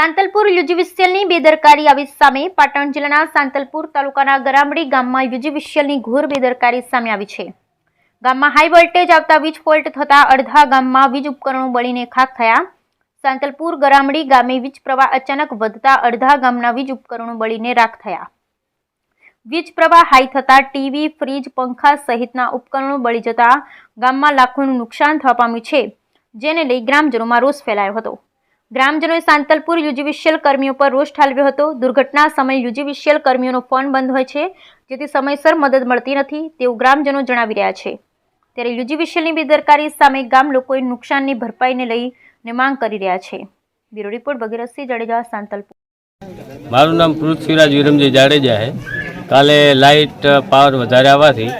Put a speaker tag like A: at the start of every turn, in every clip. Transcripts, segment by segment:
A: સાંતલપુર યુજીવિશિયલની બેદરકારી આવી સામે પાટણ જિલ્લાના સાંતલપુર તાલુકાના ગરામડી ગામમાં યુજીવિશિયલની ઘોર બેદરકારી સામે આવી છે. ગામમાં હાઈ વોલ્ટેજ આવતા વીજ ફોલ્ટ થતા અડધા ગામમાં વીજ ઉપકરણો બળીને ખાખ થયા. સાંતલપુર ગરામડી ગામે વીજ પ્રવાહ અચાનક વધતા અડધા ગામના વીજ ઉપકરણો બળીને રાખ થયા. વીજ પ્રવાહ હાઈ થતા ટીવી, ફ્રીજ, પંખા સહિતના ઉપકરણો બળી જતા ગામમાં લાખોનું નુકસાન થવા પામ્યું છે, જેને લઈ ગ્રામજનોમાં રોષ ફેલાયો હતો. ગ્રામજનોએ સાંતલપુર યુજીવિશિયલ કર્મીઓ પર રોષ ઠાલવ્યો હતો. દુર્ઘટના સમયે યુજીવિશિયલ કર્મીઓનો ફોન બંધ હોય છે, જેથી સમયસર મદદ મળતી નથી તેવું ગ્રામજનો જણાવી રહ્યા છે. ત્યારે યુજીવિશિયલની બેદરકારી સામે ગામ લોકોએ નુકસાનની ભરપાઈને લઈને માંગ કરી રહ્યા છે. Bureau report Bhagirathsinh Jadeja, Santalpur.
B: મારું નામ પૃથ્વીરાજ વિરમજી જાડેજા છે. કાલે લાઇટ, પાવર વધારે આવવાથી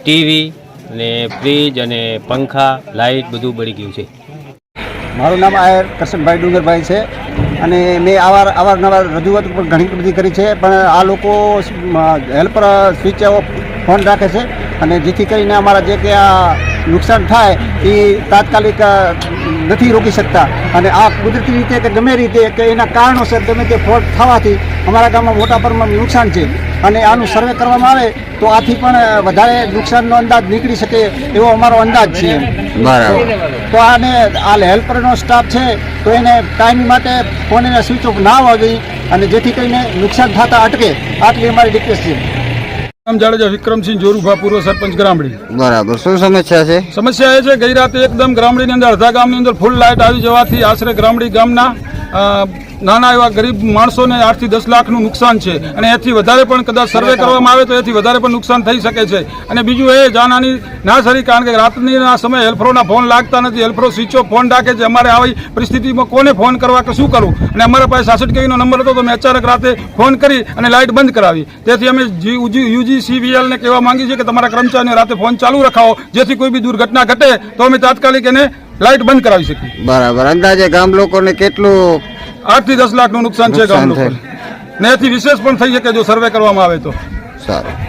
B: ટીવી અને ફ્રીજ અને પંખા, લાઇટ બધું બળી ગયું છે.
C: મારું નામ આયર કરશનભાઈ ડુંગરભાઈ છે અને મેં અવાર અવારનવાર રજૂઆત પણ ઘણી બધી કરી છે, પણ આ લોકો હેલ્પર સ્વિચ ફોન રાખે છે અને જેથી કરીને અમારા જે કે નુકસાન થાય એ તાત્કાલિક નથી રોકી શકતા. અને આ કુદરતી રીતે કે ગમે રીતે કે એના કારણોસર ગમે તે ફોલ્ટ થવાથી અમારા ગામમાં મોટા પ્રમાણમાં નુકસાન છે. અને આનું સર્વે કરવામાં આવે તો આથી પણ વધારે નુકસાનનો અંદાજ નીકળી શકે એવો અમારો અંદાજ છે.
D: બરાબર.
C: તો આને આ હેલ્પરનો સ્ટાફ છે તો એને ટાઈમ માટે ફોન એને સ્વિચ ઓફ ના જોઈએ અને જેથી કરીને નુકસાન થતા અટકે. આટલી અમારી રિક્વેસ્ટ છે.
E: જાડેજા વિક્રમસિંહ જોરુભા પૂર્વ સરપંચ ગ્રામડી.
D: બરાબર. શું સમસ્યા છે?
E: સમસ્યા એ છે ગઈ રાતે એકદમ ગ્રામડીની અંદર અડધા ગામની અંદર ફૂલ લાઇટ આવી જવાથી આશરે ગ્રામડી ગામના નાના એવા ગરીબ માણસોને આઠથી દસ લાખનું નુકસાન છે. અને એથી વધારે પણ કદાચ સર્વે કરવામાં આવે તો એથી વધારે પણ નુકસાન થઈ શકે છે. અને બીજું એ જાનહાની ના સરી કારણ કે રાતની સમય હેલ્પરોના ફોન લાગતા નથી હેલ્પરો સ્વિચ ઓફ ફોન રાખે છે. અમારે આવી પરિસ્થિતિમાં કોને ફોન કરવા કે શું કરવું? અને અમારા પાસે સાસઠ કેવીનો નંબર હતો તો મેં અચાનક રાતે ફોન કરી અને લાઇટ બંધ કરાવી. તેથી અમે યુજી સીવીએલ ને કહેવા માંગીએ છીએ કે તમારા કર્મચારીને રાતે ફોન ચાલુ રખાવો. જેથી કોઈ બી દુર્ઘટના ઘટે તો અમે તાત્કાલિક એને લાઇટ બંધ કરાવી શકી
D: બરાબર. અંદાજે ગામ લોકોને કેટલું
E: આઠથી દસ લાખનું નુકસાન છે ગામ લોકોને. ને એથી વિશેષ પણ થઈ શકે જો સર્વે કરવામાં આવે તો.
D: સારું.